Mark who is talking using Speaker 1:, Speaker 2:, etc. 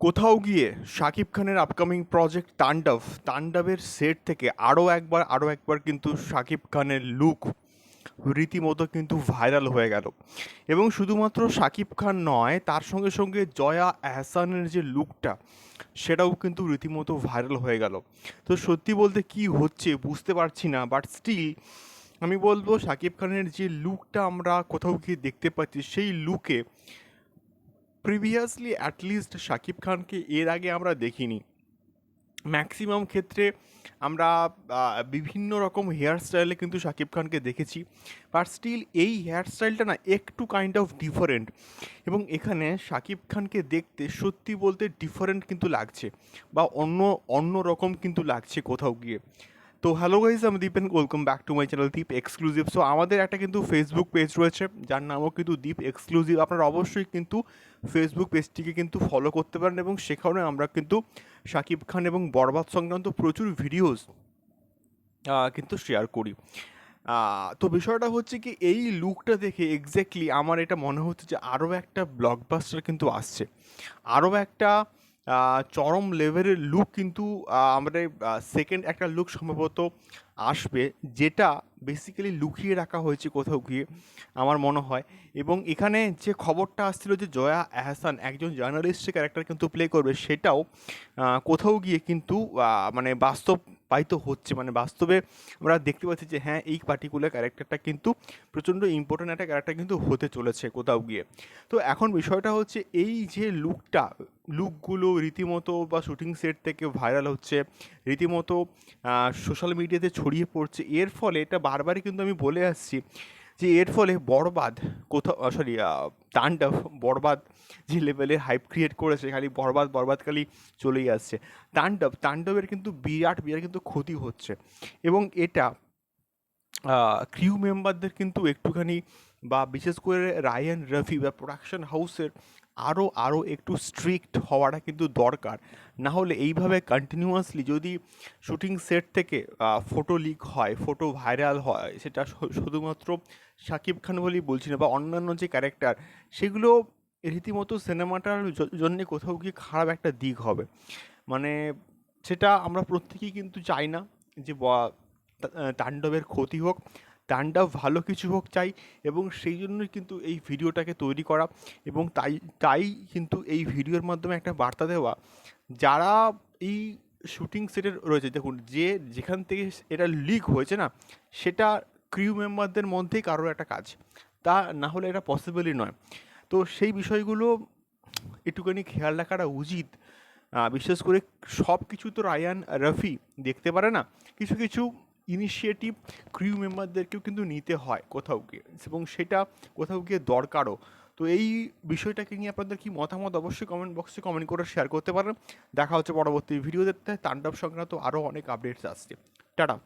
Speaker 1: কোথাও গিয়ে শাকিব খানের আপকামিং প্রজেক্ট তাণ্ডব, তাণ্ডবের সেট থেকে আরও একবার আরও একবার কিন্তু শাকিব খানের লুক রীতিমতো কিন্তু ভাইরাল হয়ে গেল। এবং শুধুমাত্র শাকিব খান নয়, তার সঙ্গে সঙ্গে জয়া আহসানের যে লুকটা সেটাও কিন্তু রীতিমতো ভাইরাল হয়ে গেল। তো সত্যি বলতে কি হচ্ছে বুঝতে পারছি না বাট স্টিল আমি বলব শাকিব খানের যে লুকটা আমরা কোথাও গিয়ে দেখতে পাচ্ছি, সেই লুকে প্রিভিয়াসলি অ্যাটলিস্ট শাকিব খানকে এর আগে আমরা দেখিনি। ম্যাক্সিমাম ক্ষেত্রে আমরা বিভিন্ন রকম হেয়ার স্টাইলে কিন্তু শাকিব খানকে দেখেছি বাট স্টিল এই হেয়ার স্টাইলটা না একটু কাইন্ড অফ ডিফারেন্ট এবং এখানে শাকিব খানকে দেখতে সত্যি বলতে ডিফারেন্ট কিন্তু লাগছে, বা অন্য অন্য রকম কিন্তু লাগছে কোথাও গিয়ে। তো হ্যালো গাইজ আমি Dipen welcome back to my channel Deep exclusive so আমাদের একটা কিন্তু ফেসবুক পেজ রয়েছে, যার নামও কিন্তু দীপ এক্সক্লুসিভ আপনারা অবশ্যই কিন্তু ফেসবুক পেজটিকে কিন্তু ফলো করতে পারেন এবং সেখানে আমরা কিন্তু শাকিব খান এবং বরবাদ সংক্রান্ত প্রচুর ভিডিওস কিন্তু শেয়ার করি। তো বিষয়টা হচ্ছে কি, এই লুকটা দেখে এক্স্যাক্টলি আমার এটা মনে হচ্ছে যে আরও একটা ব্লকবাস্টার কিন্তু আসছে। আরও একটা চরম লেভেলের লুক কিন্তু আমাদের সেকেন্ড একটা লুক সম্ভবত আসবে, যেটা বেসিক্যালি লুকিয়ে রাখা হয়েছে কোথাও গিয়ে, আমার মনে হয়। এবং এখানে যে খবরটা আসছিল যে জয়া আহসান একজন জার্নালিস্ট ক্যারেক্টার কিন্তু প্লে করবে, সেটাও কোথাও গিয়ে কিন্তু মানে মানে বাস্তবায়িত হচ্ছে। মানে বাস্তবে আমরা দেখতে পাচ্ছি যে হ্যাঁ এই পার্টিকুলার ক্যারেক্টারটা কিন্তু প্রচণ্ড ইম্পর্ট্যান্ট একটা ক্যারেক্টার কিন্তু হতে চলেছে কোথাও গিয়ে। তো এখন বিষয়টা হচ্ছে, এই যে লুকটা লুকগুলো রীতিমতো বা শুটিং সেট থেকে ভাইরাল হচ্ছে, রীতিমতো সোশ্যাল মিডিয়াতে ছড়িয়ে পড়ছে, এর ফলে এটা বারবারই কিন্তু আমি বলে আসছি যে এর ফলে বরবাদ কোথাও সরি তাণ্ডব, বরবাদ যে লেভেলের হাইপ ক্রিয়েট করেছে, খালি বরবাদ বরবাদ খালি চলেই আসছে। তাণ্ডব, তাণ্ডবের কিন্তু বিরাট বিরাট কিন্তু ক্ষতি হচ্ছে। এবং এটা ক্রিউ মেম্বারদের কিন্তু একটুখানি বা বিশেষ করে রায়ান রফি বা প্রোডাকশন হাউসের আরও আরও একটু স্ট্রিক্ট হওয়াটা কিন্তু দরকার। না হলে এইভাবে কন্টিনিউয়াসলি যদি শুটিং সেট থেকে ফটো লিক হয় ফটো ভাইরাল হয়, সেটা শুধুমাত্র শাকিব খান বলেই বলছি না, বা অন্যান্য যে ক্যারেক্টার সেগুলো রীতিমতো সিনেমাটার জন্য কোথাও গিয়ে খারাপ একটা দিক হবে। মানে সেটা আমরা প্রত্যেকেই কিন্তু চাই না যে তাণ্ডবের ক্ষতি হোক। তাণ্ডব ভালো কিছু হোক চাই এবং সেই জন্যই কিন্তু এই ভিডিওটাকে তৈরি করা এবং তাই তাই কিন্তু এই ভিডিওর মাধ্যমে একটা বার্তা দেওয়া। যারা এই শুটিং সেটে রয়েছে, দেখুন যে যেখান থেকে এটা লিক হয়েছে না, সেটা ক্রিউ মেম্বারদের মধ্যেই কারোর একটা কাজ। তা না হলে এটা পসিবলই নয়। তো সেই বিষয়গুলো একটুখানি খেয়াল রাখাটা উচিত। বিশেষ করে সব কিছু তো রায়ান, রফি দেখতে পারে না। কিছু কিছু ইনিশিয়েটিভ ক্রিউ মেম্বারদেরকেও কিন্তু নিতে হয় কোথাও গিয়ে এবং সেটা কোথাও গিয়ে দরকারও। তো এই বিষয়টাকে নিয়ে আপনাদের কি মতামত অবশ্যই কমেন্ট বক্সে কমেন্ট করে শেয়ার করতে পারেন। দেখা হচ্ছে পরবর্তী ভিডিও দেখতে। তাণ্ডব সংক্রান্ত আরও অনেক আপডেটস আসছে। টাটা।